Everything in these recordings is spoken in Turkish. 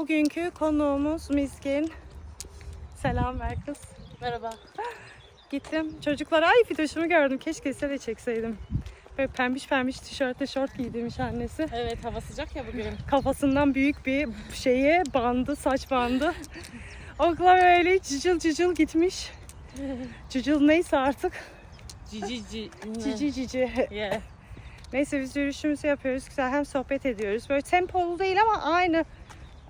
Bugünkü konuğumuz Miskin. Selam ver kız. Merhaba. Gittim. Çocuklara ay fidoşumu gördüm. Keşke size de çekseydim. Böyle pembiş pembiş tişörtle şort giydirmiş annesi. Evet hava sıcak ya bugün. Kafasından büyük bir şeyi bandı, saç bandı. Okula böyle cıcıl cıcıl gitmiş. Cıcıl neyse artık. Cici ci. Cici cici. Yeah. Neyse biz yürüyüşümüzü yapıyoruz. Güzel hem sohbet ediyoruz. Böyle tempolu değil ama aynı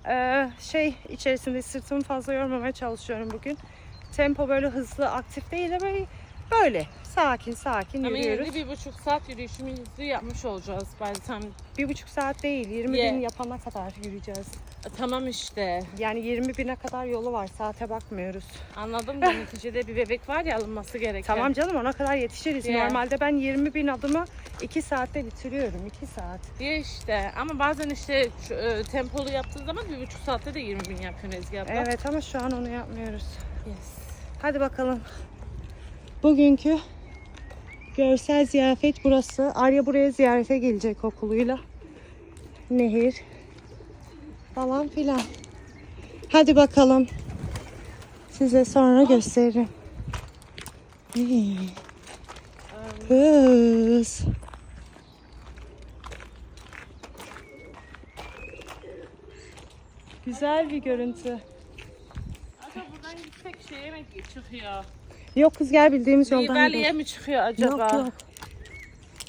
e, şey içerisinde sırtımı fazla yormamaya çalışıyorum bugün. Tempo böyle hızlı, aktif değil de böyle sakin sakin Ama yürüyoruz. yine de bir buçuk saat yürüyüşümüzü yapmış olacağız by the time. Bir buçuk saat değil, 20 Yeah. bin yapana kadar yürüyeceğiz. Tamam işte. Yani 20 bine kadar yolu var, saate bakmıyoruz. Anladım da neticede bir bebek var ya alınması gereken. Tamam canım ona kadar yetişiriz. Yeah. Normalde ben 20 bin adımı 2 saatte bitiriyorum, 2 saat. Diye işte. Ama bazen işte e, tempolu yaptığın zaman bir buçuk saatte de 20 bin yapıyorsun Ezgi abla. Evet ama şu an onu yapmıyoruz. Yes. Hadi bakalım. Bugünkü görsel ziyafet burası. Arya buraya ziyarete gelecek okuluyla. Nehir falan filan. Hadi bakalım. Size sonra gösteririm. Kız. Güzel bir görüntü. Acaba buradan gitsek şeye mi çıkıyor? Yok kız gel bildiğimiz yoldan gidelim. Nibeli'ye mi çıkıyor acaba? Yok yok.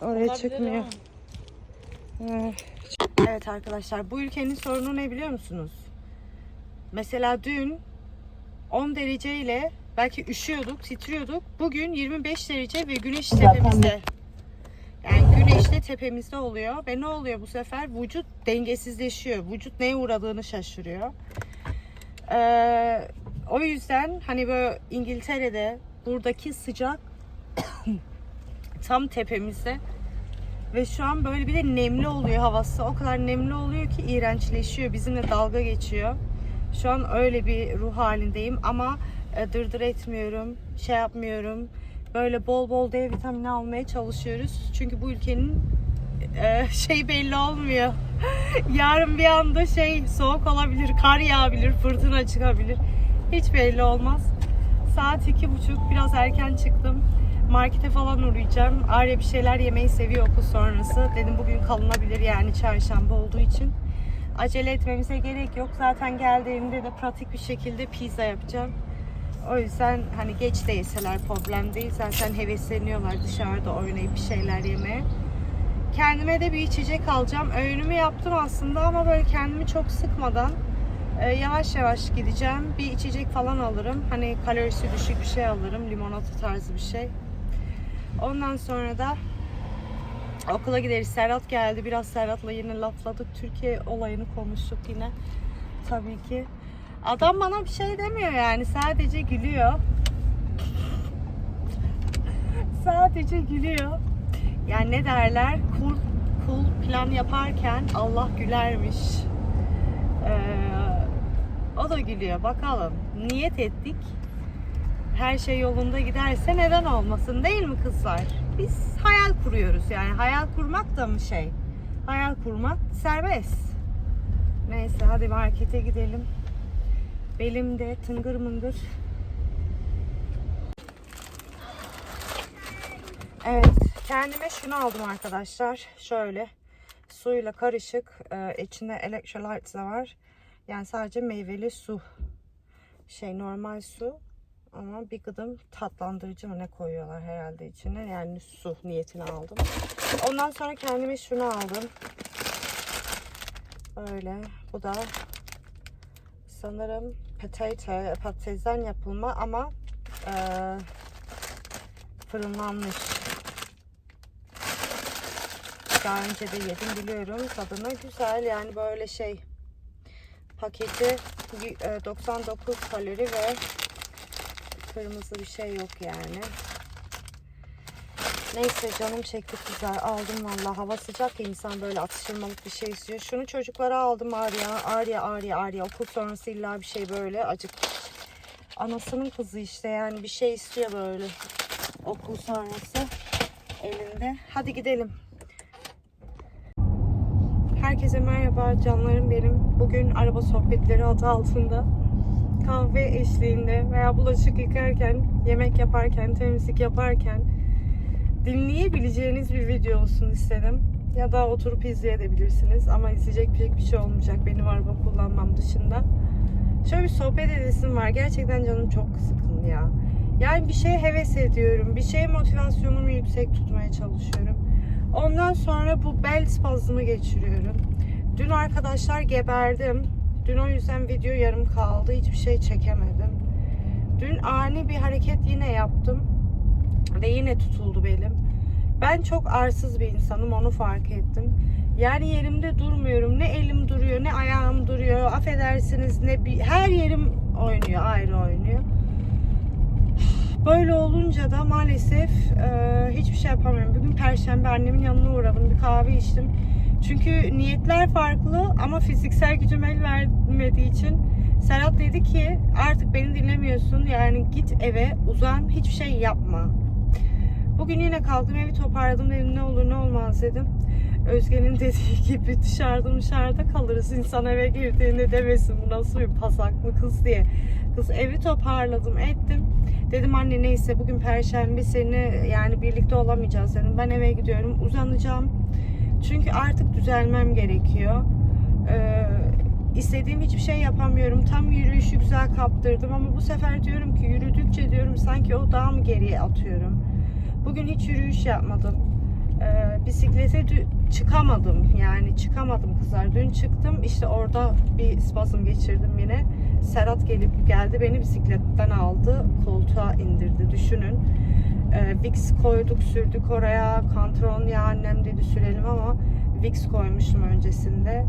Oraya Olabilir çıkmıyor. ama. Evet. Evet arkadaşlar bu ülkenin sorunu ne biliyor musunuz? Mesela dün 10 dereceyle belki üşüyorduk, titriyorduk. Bugün 25 derece ve güneş tepemizde. Yani güneş de tepemizde oluyor ve ne oluyor bu sefer? Vücut dengesizleşiyor. Vücut neye uğradığını şaşırıyor. Ee, o yüzden hani böyle İngiltere'de buradaki sıcak tam tepemizde ve şu an böyle bir de nemli oluyor havası. O kadar nemli oluyor ki iğrençleşiyor. Bizimle dalga geçiyor. Şu an öyle bir ruh halindeyim ama e, dırdır etmiyorum. Şey yapmıyorum. Böyle bol bol D vitamini almaya çalışıyoruz. Çünkü bu ülkenin şey belli olmuyor. Yarın bir anda şey soğuk olabilir, kar yağabilir, fırtına çıkabilir. Hiç belli olmaz. Saat iki buçuk, biraz erken çıktım. Markete falan uğrayacağım. Arya bir şeyler yemeyi seviyor okul sonrası. Dedim bugün kalınabilir yani çarşamba olduğu için. Acele etmemize gerek yok. Zaten geldiğimde de pratik bir şekilde pizza yapacağım. O yüzden hani geç de yeseler problem değil. Zaten hevesleniyorlar dışarıda oynayıp bir şeyler yemeye. Kendime de bir içecek alacağım. Öğünümü yaptım aslında ama böyle kendimi çok sıkmadan e, yavaş yavaş gideceğim. Bir içecek falan alırım. Hani kalorisi düşük bir şey alırım. Limonata tarzı bir şey. Ondan sonra da okula gideriz. Serhat geldi. Biraz Serhat'la yine lafladık. Türkiye olayını konuştuk yine. Tabii ki. Adam bana bir şey demiyor yani. Sadece gülüyor. Sadece gülüyor. Yani ne derler? Kul, kul plan yaparken Allah gülermiş. Ee, o da gülüyor. Bakalım. Niyet ettik. Her şey yolunda giderse neden olmasın değil mi kızlar? Biz hayal kuruyoruz yani. Hayal kurmak da mı şey? Hayal kurmak serbest. Neyse hadi markete gidelim. Belimde tıngır mıngır. Evet, kendime şunu aldım arkadaşlar. Şöyle suyla karışık. Ee, içinde electrolytes de var. Yani sadece meyveli su. Şey normal su. Ama bir gıdım tatlandırıcı mı ne koyuyorlar herhalde içine. Yani su niyetine aldım. Ondan sonra kendime şunu aldım. Böyle. Bu da sanırım potato, patatesden yapılma ama eee fırınlanmış. Daha önce de yedim biliyorum tadını güzel yani böyle şey paketi y- e, 99 kalori ve kırmızı bir şey yok yani. Neyse canım çekti kızlar aldım valla hava sıcak ya insan böyle atıştırmalık bir şey istiyor. Şunu çocuklara aldım Arya Arya Arya Arya okul sonrası illa bir şey böyle acık anasının kızı işte yani bir şey istiyor böyle okul sonrası elinde. Hadi gidelim. Her Herkese merhaba canlarım benim. Bugün araba sohbetleri adı altında kahve eşliğinde veya bulaşık yıkarken, yemek yaparken, temizlik yaparken dinleyebileceğiniz bir video olsun istedim. Ya da oturup izleyebilirsiniz ama izleyecek pek bir şey olmayacak benim araba kullanmam dışında. Şöyle bir sohbet edesim var. Gerçekten canım çok sıkın ya. Yani bir şeye heves ediyorum. Bir şeye motivasyonumu yüksek tutmaya çalışıyorum. Ondan sonra bu bel spazmı geçiriyorum. Dün arkadaşlar geberdim. Dün o yüzden video yarım kaldı. Hiçbir şey çekemedim. Dün ani bir hareket yine yaptım. Ve yine tutuldu belim. Ben çok arsız bir insanım onu fark ettim. Yani yerimde durmuyorum. Ne elim duruyor, ne ayağım duruyor. Affedersiniz ne bir her yerim oynuyor, ayrı oynuyor. Böyle olunca da maalesef e, hiçbir şey yapamıyorum. Bugün perşembe annemin yanına uğradım. Bir kahve içtim. Çünkü niyetler farklı ama fiziksel gücüm el vermediği için Serhat dedi ki artık beni dinlemiyorsun. Yani git eve uzan hiçbir şey yapma. Bugün yine kalktım evi toparladım dedim ne olur ne olmaz dedim. Özge'nin dediği gibi dışarıda dışarıda kalırız. İnsan eve girdiğinde demesin bu nasıl bir pasaklı kız diye. Kız evi toparladım ettim. Dedim anne neyse bugün perşembe seni yani birlikte olamayacağız dedim. Ben eve gidiyorum uzanacağım. Çünkü artık düzelmem gerekiyor. Ee, istediğim hiçbir şey yapamıyorum. Tam yürüyüşü güzel kaptırdım ama bu sefer diyorum ki yürüdükçe diyorum sanki o daha mı geriye atıyorum. Bugün hiç yürüyüş yapmadım. Ee, bisiklete çıkamadım yani çıkamadım kızlar. Dün çıktım işte orada bir spazm geçirdim yine. Serhat gelip geldi beni bisikletten aldı koltuğa indirdi düşünün. Ee, Vicks koyduk sürdük oraya kantron ya annem dedi sürelim ama Vicks koymuşum öncesinde.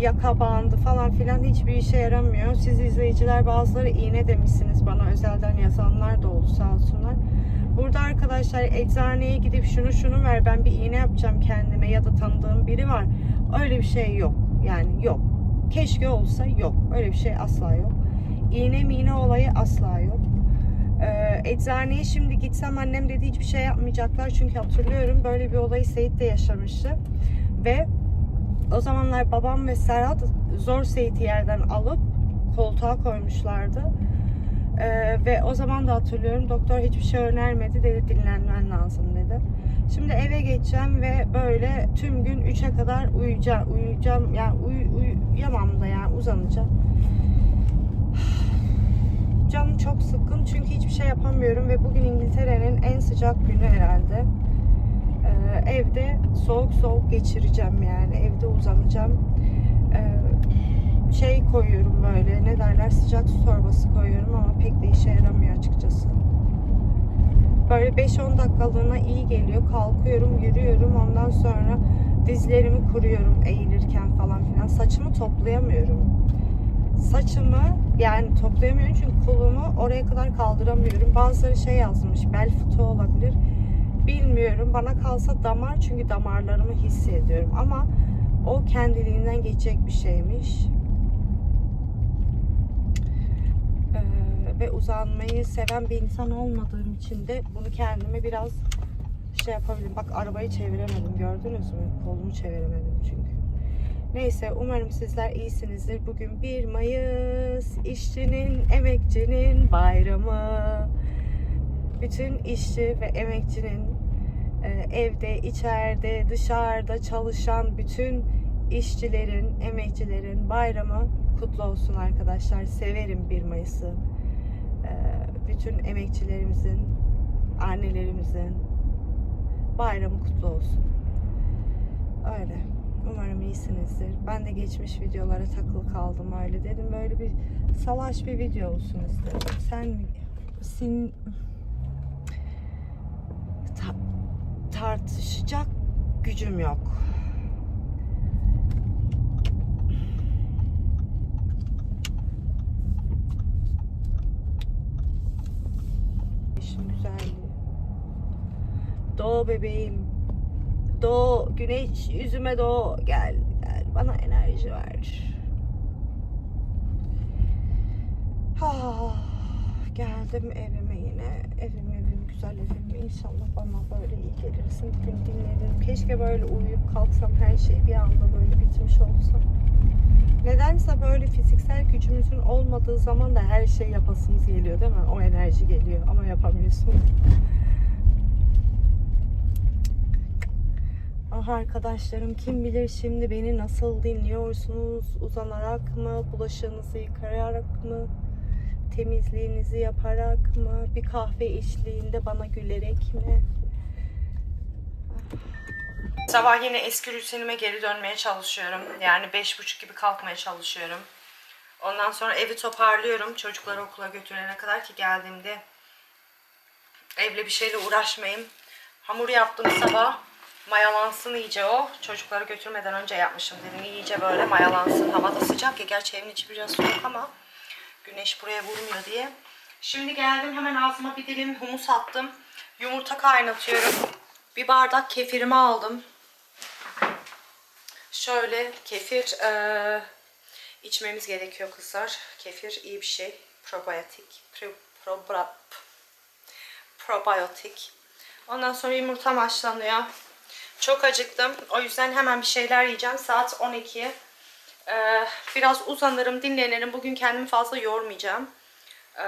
Yaka bandı falan filan hiçbir işe yaramıyor. Siz izleyiciler bazıları iğne demişsiniz bana özelden yazanlar da oldu sağ olsunlar. Burada arkadaşlar eczaneye gidip şunu şunu ver ben bir iğne yapacağım kendime ya da tanıdığım biri var. Öyle bir şey yok. Yani yok. Keşke olsa yok. Öyle bir şey asla yok. İğne miğne olayı asla yok. Eczaneye şimdi gitsem annem dedi hiçbir şey yapmayacaklar. Çünkü hatırlıyorum böyle bir olayı Seyit de yaşamıştı. Ve o zamanlar babam ve Serhat zor Seyit'i yerden alıp koltuğa koymuşlardı. Ee, ve o zaman da hatırlıyorum doktor hiçbir şey önermedi dedi dinlenmen lazım dedi. Şimdi eve geçeceğim ve böyle tüm gün 3'e kadar uyuyacağım. Uyuyacağım yani uy, uyuyamam da yani uzanacağım. Canım çok sıkkın çünkü hiçbir şey yapamıyorum ve bugün İngiltere'nin en sıcak günü herhalde. Ee, evde soğuk soğuk geçireceğim yani evde uzanacağım. Ee, şey koyuyorum böyle ne derler sıcak su torbası koyuyorum ama pek de işe yaramıyor açıkçası. Böyle 5-10 dakikalığına iyi geliyor. Kalkıyorum, yürüyorum. Ondan sonra dizlerimi kuruyorum eğilirken falan filan. Saçımı toplayamıyorum. Saçımı yani toplayamıyorum çünkü kolumu oraya kadar kaldıramıyorum. Bazıları şey yazmış bel fıtığı olabilir. Bilmiyorum. Bana kalsa damar çünkü damarlarımı hissediyorum. Ama o kendiliğinden geçecek bir şeymiş. Ee, ve uzanmayı seven bir insan olmadığım için de bunu kendime biraz şey yapabilirim. Bak arabayı çeviremedim gördünüz mü? Kolumu çeviremedim çünkü. Neyse umarım sizler iyisinizdir. Bugün 1 Mayıs işçinin, emekçinin bayramı. Bütün işçi ve emekçinin e, evde, içeride, dışarıda çalışan bütün işçilerin, emekçilerin bayramı kutlu olsun arkadaşlar. Severim 1 Mayıs'ı. E, bütün emekçilerimizin, annelerimizin bayramı kutlu olsun. Öyle. Umarım iyisinizdir. Ben de geçmiş videolara takılı kaldım öyle dedim. Böyle bir salaş bir video olsun istedim. Sen sin Ta- tartışacak gücüm yok. İşin güzelliği. Doğu bebeğim. Doğu, güneş yüzüme doğu. Gel, gel. Bana enerji ver. Ah, Geldim evime yine. Evim evim güzel evim. İnşallah bana böyle iyi gelirsin. Bugün dinlenirim. Keşke böyle uyuyup kalksam her şey bir anda böyle bitmiş olsa. Nedense böyle fiziksel gücümüzün olmadığı zaman da her şey yapasınız geliyor değil mi? O enerji geliyor ama yapamıyorsun. Ah arkadaşlarım kim bilir şimdi beni nasıl dinliyorsunuz? Uzanarak mı? Bulaşığınızı yıkayarak mı? Temizliğinizi yaparak mı? Bir kahve eşliğinde bana gülerek mi? Sabah yine eski rutinime geri dönmeye çalışıyorum. Yani beş buçuk gibi kalkmaya çalışıyorum. Ondan sonra evi toparlıyorum çocukları okula götürene kadar ki geldiğimde evle bir şeyle uğraşmayayım. Hamur yaptım sabah. Mayalansın iyice o. Çocukları götürmeden önce yapmışım dedim. iyice böyle mayalansın. Hava da sıcak ya. Gerçi evin içi biraz soğuk ama güneş buraya vurmuyor diye. Şimdi geldim hemen ağzıma bir dilim humus attım. Yumurta kaynatıyorum. Bir bardak kefirimi aldım. Şöyle kefir eee, içmemiz gerekiyor kızlar. Kefir iyi bir şey. Probiyotik. Pro, probra- probiyotik. Ondan sonra yumurtam haşlanıyor. Çok acıktım. O yüzden hemen bir şeyler yiyeceğim. Saat 12. Ee, biraz uzanırım, dinlenirim. Bugün kendimi fazla yormayacağım. Ee,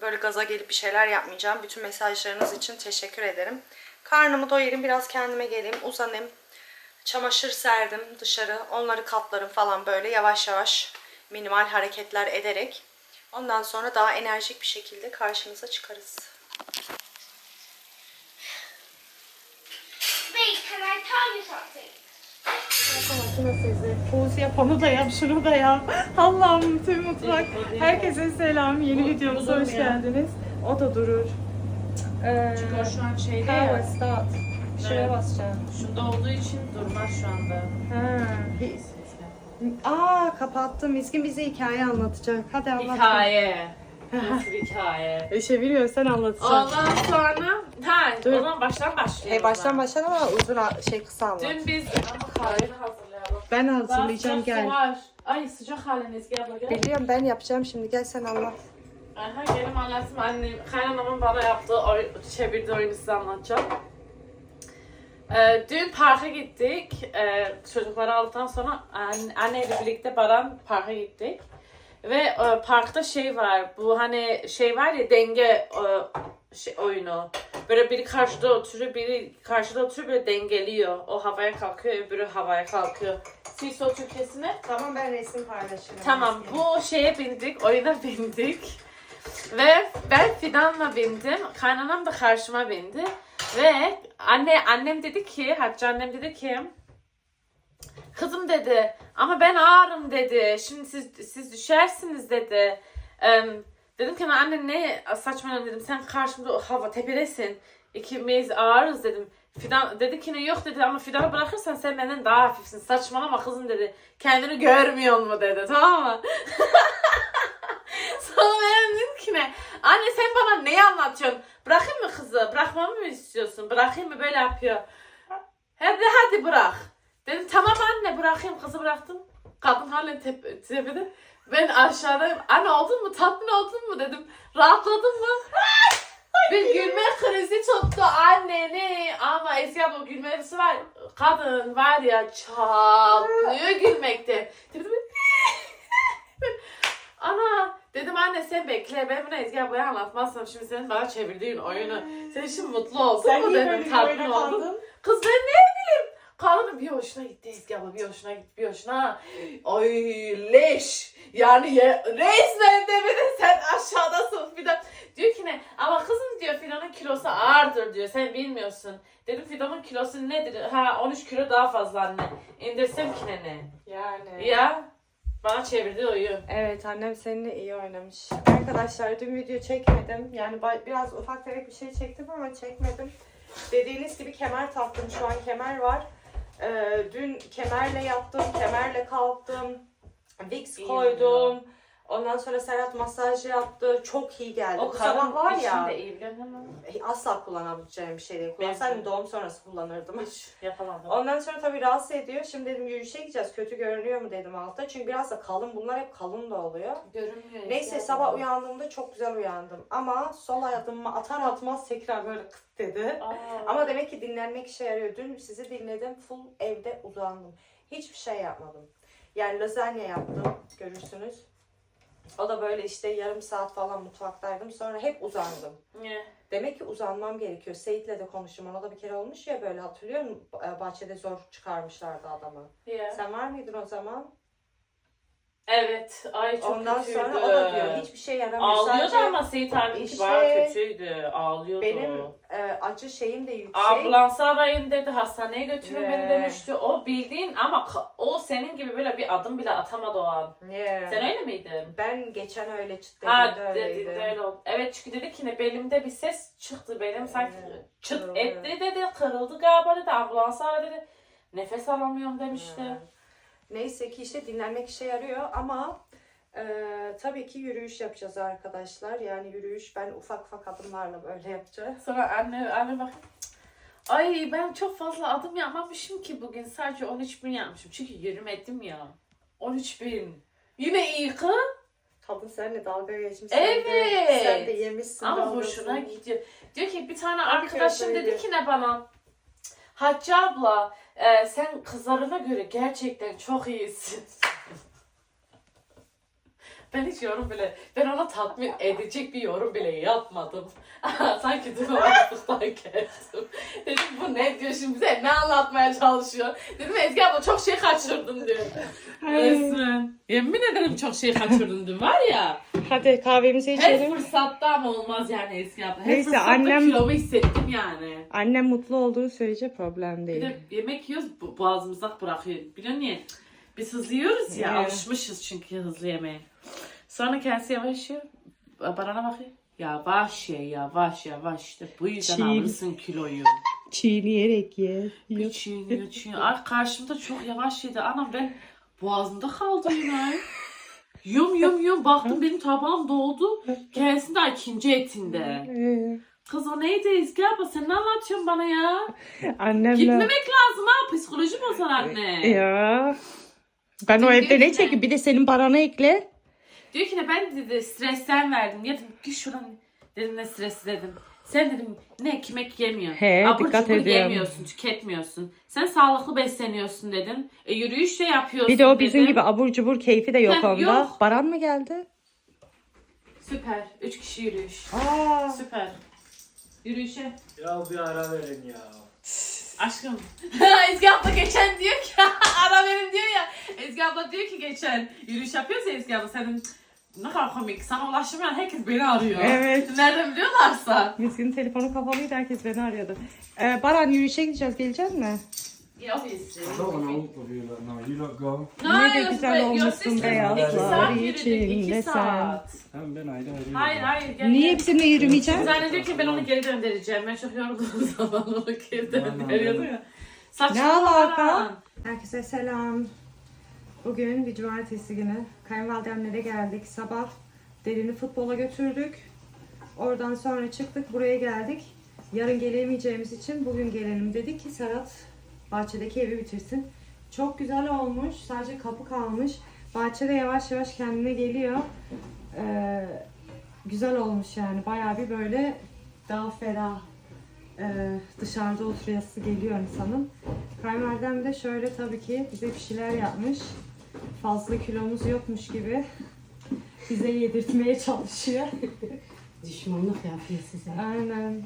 böyle gaza gelip bir şeyler yapmayacağım. Bütün mesajlarınız için teşekkür ederim. Karnımı doyurayım, biraz kendime geleyim, uzanayım. Çamaşır serdim dışarı. Onları katlarım falan böyle yavaş yavaş minimal hareketler ederek. Ondan sonra daha enerjik bir şekilde karşınıza çıkarız. Tell you something? Poz yap, onu da yap, şunu da yap. Allah'ım tüm mutfak. Herkese selam. Yeni videomuza hoş geldiniz. O da durur. Ee, Çünkü o şu an şeyde power ya. start. Şuraya Evet. basacaksın. Şunda olduğu için durmaz şu anda. Ha. Aa kapattım. Miskin bize hikaye anlatacak. Hadi anlat. Hikaye. Nasıl bir hikaye? E, Çeviriyor sen anlatacaksın. Ondan sonra ha Dur. o zaman baştan başlayalım. Hey, baştan ben. başla ama uzun a- şey kısa anlat. Dün biz ama kahveni hazırlayalım. Ben hazırlayacağım sıcak gel. var. Ay sıcak haliniz gel abla gel. Biliyorum ben yapacağım şimdi. Gel sen anlat. Aha gelin anlatsın annem, kaynanamın bana yaptığı oy, çevirdiği oyunu size anlatacağım. Ee, dün parka gittik. Ee, çocukları aldıktan sonra anne, anneyle birlikte Baran parka gittik. Ve e, parkta şey var. Bu hani şey var ya denge e, şey, oyunu. Böyle biri karşıda oturuyor, biri karşıda oturuyor böyle dengeliyor. O havaya kalkıyor, öbürü havaya kalkıyor. Seesaw Türkçesine. Tamam ben resim paylaşırım. Tamam bu şeye bindik, oyuna bindik. Ve ben Fidan'la bindim. Kaynanam da karşıma bindi. Ve anne annem dedi ki, Hatice annem dedi ki Kızım dedi ama ben ağırım dedi. Şimdi siz siz düşersiniz dedi. Em, dedim ki anne ne saçmalama dedim. Sen karşımda hava tepedesin. İkimiz ağırız dedim. Fidan dedi ki ne yok dedi ama Fidan'ı bırakırsan sen benden daha hafifsin. Saçmalama kızım dedi. Kendini görmüyor mu dedi tamam mı? Sonra ben dedim ki ne? Anne sen bana neyi anlatıyorsun? Bırakayım mı kızı? Bırakmamı mı istiyorsun? Bırakayım mı? Böyle yapıyor. Hadi hadi bırak. Dedim tamam anne bırakayım. Kızı bıraktım. Kadın halen tep tepede. Ben aşağıdayım. Anne oldun mu? Tatmin oldun mu? Dedim. Rahatladın mı? Bir gülme krizi tuttu anneni. Ama Eski abla gülmesi var. Kadın var ya çatlıyor gülmekte. Dedim, Ana dedim anne sen bekle ben bunu Ezgi ablaya anlatmazsam şimdi senin bana çevirdiğin oyunu sen şimdi mutlu olsun mu dedim tatmin oldum. Kız ben ne Kadının bir hoşuna gitti Ezgi abla bir hoşuna gitti bir hoşuna. Ay leş. Yani ye, resmen demedin sen aşağıdasın bir de. Diyor ki ne ama kızım diyor Fidan'ın kilosu ağırdır diyor sen bilmiyorsun. Dedim Fidan'ın kilosu nedir? Ha 13 kilo daha fazla anne. İndirsem ki ne ne? Yani. Ya bana çevirdi oyun. Evet annem seninle iyi oynamış. Arkadaşlar dün video çekmedim. Yani biraz ufak tefek bir şey çektim ama çekmedim. Dediğiniz gibi kemer taktım. Şu an kemer var. Ee, dün kemerle yattım, kemerle kalktım. Wix İyi koydum. Ondan sonra Serhat masaj yaptı. Çok iyi geldi. O Bu sabah var ya iyi bilemem. asla kullanabileceğim bir şey değil. Kullansaydım doğum sonrası kullanırdım. Hiç yapamadım. Ondan sonra tabii rahatsız ediyor. Şimdi dedim yürüyüşe gideceğiz. Kötü görünüyor mu dedim altta. Çünkü biraz da kalın. Bunlar hep kalın da oluyor. Görünmüyor. Neyse sabah uyandığımda çok güzel uyandım. Ama sol adımımı atar atmaz tekrar böyle kıt dedi. Ama demek ki dinlenmek işe yarıyor. Dün sizi dinledim. Full evde uzandım. Hiçbir şey yapmadım. Yani lazanya yaptım. Görürsünüz. O da böyle işte yarım saat falan mutfaktaydım. Sonra hep uzandım. Ne? Demek ki uzanmam gerekiyor. Seyit'le de konuştum. Ona da bir kere olmuş ya böyle hatırlıyor musun? Ba- Bahçede zor çıkarmışlardı adamı. Ya. Sen var mıydın o zaman? Evet. Ay çok Ondan kötüydü. sonra o da diyor hiçbir şey yaramıyor. Ağlıyordu Sadece ama Seyit abi İşte bayağı kötüydü. Ağlıyordu. benim e, acı şeyim de yüksek. Ambulansı arayın dedi, hastaneye götürün beni Ee. demişti. O bildiğin ama ka- o senin gibi böyle bir adım bile atamadı o an. Yeah. Sen öyle miydin? Ben geçen öyle çıt Ha dediğimde dedi öyleydi. öyle oldu. Evet çünkü dedi ki ne belimde bir ses çıktı benim sanki Evet, çıt kırıldı. etti dedi kırıldı galiba dedi ambulansı ara dedi. Nefes alamıyorum demişti. Evet. Neyse ki işte dinlenmek işe yarıyor ama e, tabii ki yürüyüş yapacağız arkadaşlar. Yani yürüyüş ben ufak ufak adımlarla böyle yapacağım. Sonra anne anne bak Ay ben çok fazla adım yapmamışım ki bugün. Sadece 13 bin yapmışım. Çünkü yürümedim ya. 13 bin. Yine iyi kız. Kadın seninle dalga geçmiş. Evet. Sen de, sen de yemişsin. Ama dalgasını. hoşuna gidiyor. Diyor ki bir tane arkadaşım dedi ki ne bana? Hacı abla e, sen kızlarına göre gerçekten çok iyisin. Ben hiç yorum bile, ben ona tatmin edecek bir yorum bile yapmadım. Sanki dün ortaklıktan geldim. Dedim bu ne diyor şimdi bize ne anlatmaya çalışıyor. Dedim Ezgi abla çok şey kaçırdın diyor. Resmen. Yemin ederim çok şey kaçırdın dün var ya. Hadi kahvemizi Her içelim. fırsatta ama olmaz yani Ezgi abla. Her Neyse, fırsatta annem- kilomu hissettim yani. Annem mutlu olduğu sürece problem Bir değil. de yemek yiyoruz bu- boğazımızda bırakıyor. Biliyor musun? Biz hızlı yiyoruz ya. Evet. Alışmışız çünkü hızlı yemeğe. Sonra kendisi yavaş yiyor. Bana bakıyor. Yavaş ye yavaş yavaş işte bu yüzden Çiğ. alırsın kiloyu. Çiğneyerek ye. Bir çiğniyor çiğniyor. Ay karşımda çok yavaş yedi. Anam ben boğazımda kaldı yine. Yum yum yum baktım benim tabağım doldu. Kendisi daha ikinci etinde. Kız o neydi Ezgi abla sen ne anlatıyorsun bana ya? Annemle. Gitmemek lazım ha psikoloji bozar anne. Ya. Ben o evde ne çekeyim? Bir de senin paranı ekle. Diyor ki ne ben dedi stresten verdim. Ya dedim git şuradan dedim ne stresi dedim. Sen dedim ne ekmek yemiyorsun. He, Abur dikkat cubur ediyorum. yemiyorsun, tüketmiyorsun. Sen sağlıklı besleniyorsun dedim. E, yürüyüş de yapıyorsun Bir de o bizim dedim. gibi abur cubur keyfi de yok Heh, onda. yok. Baran mı geldi? Süper. Üç kişi yürüyüş. Aa. Süper. Yürüyüşe. Ya bir ara verin ya. Aşkım. Ezgi abla geçen diyor ki ara verin diyor ya. Ezgi abla diyor ki geçen yürüyüş yapıyorsa Ezgi abla senin ne kadar komik. Sana ulaşamayan herkes beni arıyor. Evet. Nereden biliyorlarsa. Miskin telefonu kapalıydı herkes beni arıyordu. Ee, Baran yürüyüşe gideceğiz gelecek mi? Yeah, obviously. I don't want to look for you like no. You lot go. Ne de güzel olmuşsun beyazlar sen. ben ayrı. Hayır hayır gel. Niye gel. bizimle yürümeyeceksin? Zannediyor ki ben onu geri döndereceğim. Ben çok yorulduğum zaman onu geri ya. Saçma Ne alaka? Herkese selam. Bugün bir cumartesi günü kayınvalidemlere geldik. Sabah derini futbola götürdük. Oradan sonra çıktık buraya geldik. Yarın gelemeyeceğimiz için bugün gelelim dedik ki Serhat bahçedeki evi bitirsin. Çok güzel olmuş. Sadece kapı kalmış. Bahçede yavaş yavaş kendine geliyor. Ee, güzel olmuş yani. Bayağı bir böyle daha ferah e, dışarıda oturası geliyor insanın. Kayınvalidem de şöyle tabii ki bize bir şeyler yapmış. Fazla kilomuz yokmuş gibi bize yedirtmeye çalışıyor. Düşmanlık yapıyor size. Aynen.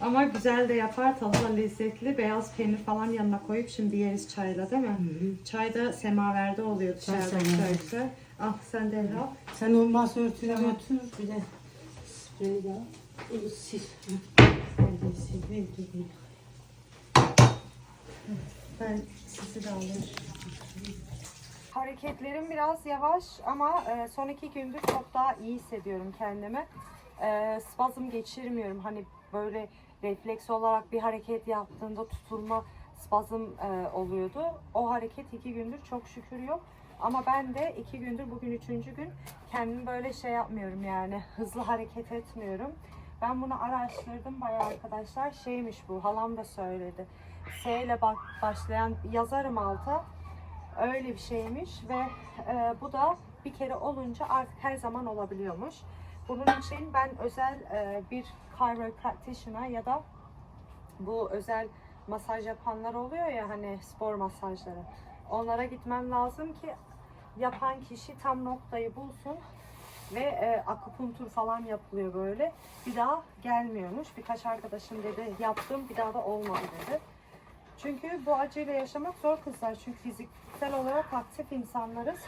Ama güzel de yapar, tadı lezzetli. Beyaz peynir falan yanına koyup şimdi yeriz çayla değil mi? Çay da semaverde oluyor dışarıda güzel. Ah sen de al. Sen o masa örtüne Tamam. götür. Bir de spreyi de al. Sil. Sen de sil. Ben gideyim. Ben sizi de alayım. Hareketlerim biraz yavaş ama e, son iki gündür çok daha iyi hissediyorum kendimi. E, spazm geçirmiyorum. Hani böyle refleks olarak bir hareket yaptığında tutulma spazm e, oluyordu. O hareket iki gündür çok şükür yok. Ama ben de iki gündür bugün üçüncü gün kendimi böyle şey yapmıyorum yani hızlı hareket etmiyorum. Ben bunu araştırdım bayağı arkadaşlar. Şeymiş bu halam da söyledi. S ile başlayan yazarım alta. Öyle bir şeymiş ve e, bu da bir kere olunca artık her zaman olabiliyormuş. Bunun için ben özel e, bir chiropractitioner ya da bu özel masaj yapanlar oluyor ya hani spor masajları. Onlara gitmem lazım ki yapan kişi tam noktayı bulsun ve e, akupunktur falan yapılıyor böyle. Bir daha gelmiyormuş. Birkaç arkadaşım dedi yaptım bir daha da olmadı dedi. Çünkü bu acıyla yaşamak zor kızlar. Çünkü fiziksel olarak aktif insanlarız.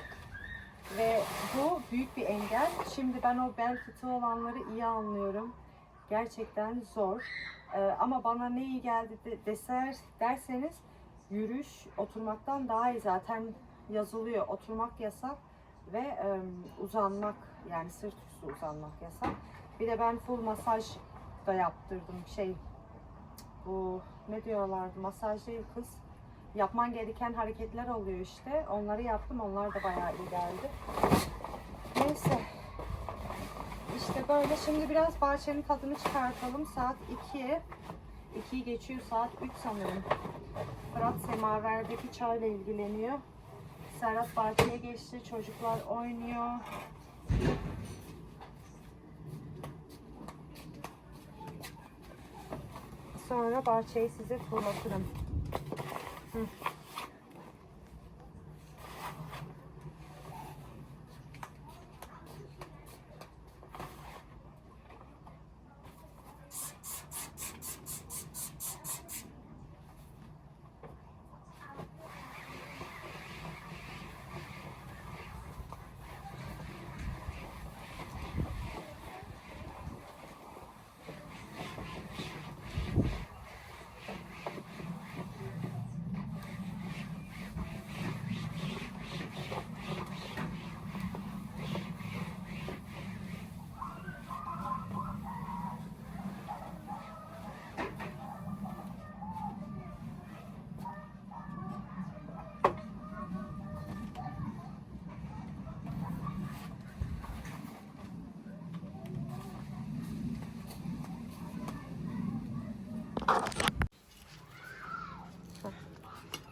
Ve bu büyük bir engel. Şimdi ben o bel fıtığı olanları iyi anlıyorum. Gerçekten zor. Ee, ama bana ne iyi geldi de, deser, derseniz yürüyüş oturmaktan daha iyi. Zaten yazılıyor. Oturmak yasak ve e, uzanmak yani sırt üstü uzanmak yasak. Bir de ben full masaj da yaptırdım. Şey bu ne diyorlardı masaj değil kız. Yapman gereken hareketler oluyor işte. Onları yaptım. Onlar da bayağı iyi geldi. Neyse. İşte böyle. Şimdi biraz bahçenin tadını çıkartalım. Saat 2. 2'yi geçiyor. Saat 3 sanırım. Fırat semaverdeki çayla ilgileniyor. Serhat bahçeye geçti. Çocuklar oynuyor. Sonra bahçeyi size turlatırım. Hı.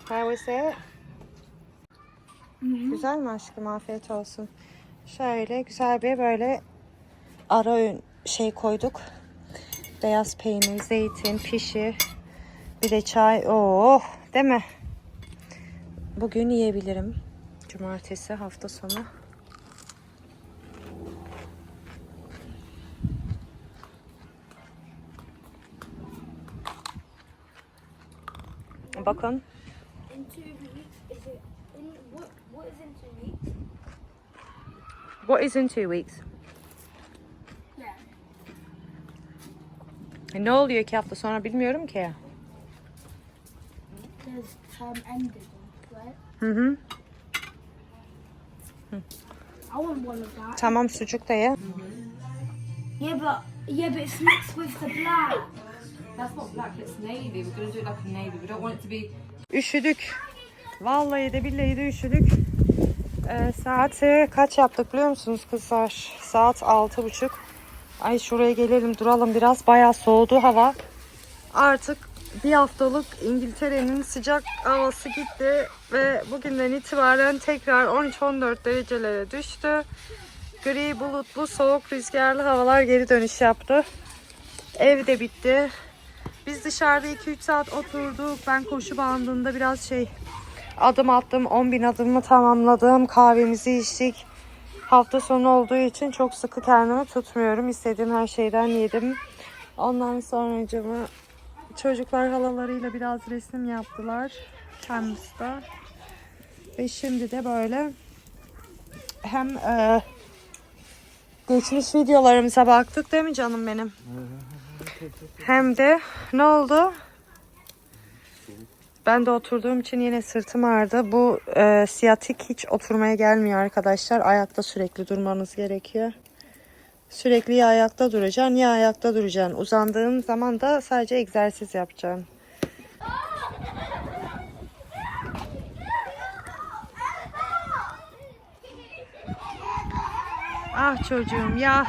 How was it? Güzel mi aşkım? Afiyet olsun. Şöyle güzel bir böyle ara öğün şey koyduk. Beyaz peynir, zeytin, pişi, bir de çay. Oh, değil mi? Bugün yiyebilirim. Cumartesi hafta sonu. Bakın In two weeks, is it? In what? What is in two weeks? What is in two weeks? Yeah. E, Ne oluyor iki hafta sonra bilmiyorum ki. There's term ended, right? Hı hı. I want one of that. Tamam sucuk da ye. Yeah, but yeah, but it's mixed with the black. That's not black, it's navy. We're going to do it like a navy. We don't want it to be Üşüdük. Vallahi de billahi de üşüdük. Ee, saati kaç yaptık biliyor musunuz kızlar? Saat altı buçuk. Ay şuraya gelelim duralım biraz. Bayağı soğudu hava. Artık bir haftalık İngiltere'nin sıcak havası gitti ve bugünden itibaren tekrar 13-14 derecelere düştü. Gri, bulutlu, soğuk, rüzgarlı havalar geri dönüş yaptı. Ev de bitti. Biz dışarıda 2-3 saat oturduk. Ben koşu bandında biraz şey adım attım. 10 bin adımı tamamladım. Kahvemizi içtik. Hafta sonu olduğu için çok sıkı kendimi tutmuyorum. İstediğim her şeyden yedim. Ondan sonra çocuklar halalarıyla biraz resim yaptılar. Canvas'ta. Ve şimdi de böyle hem e, geçmiş videolarımıza baktık değil mi canım benim? Hem de ne oldu? Ben de oturduğum için yine sırtım ağrıdı. Bu e, siyatik hiç oturmaya gelmiyor arkadaşlar. Ayakta sürekli durmanız gerekiyor. Sürekli ya ayakta duracaksın ya ayakta duracaksın. Uzandığın zaman da sadece egzersiz yapacaksın. Ah çocuğum ya.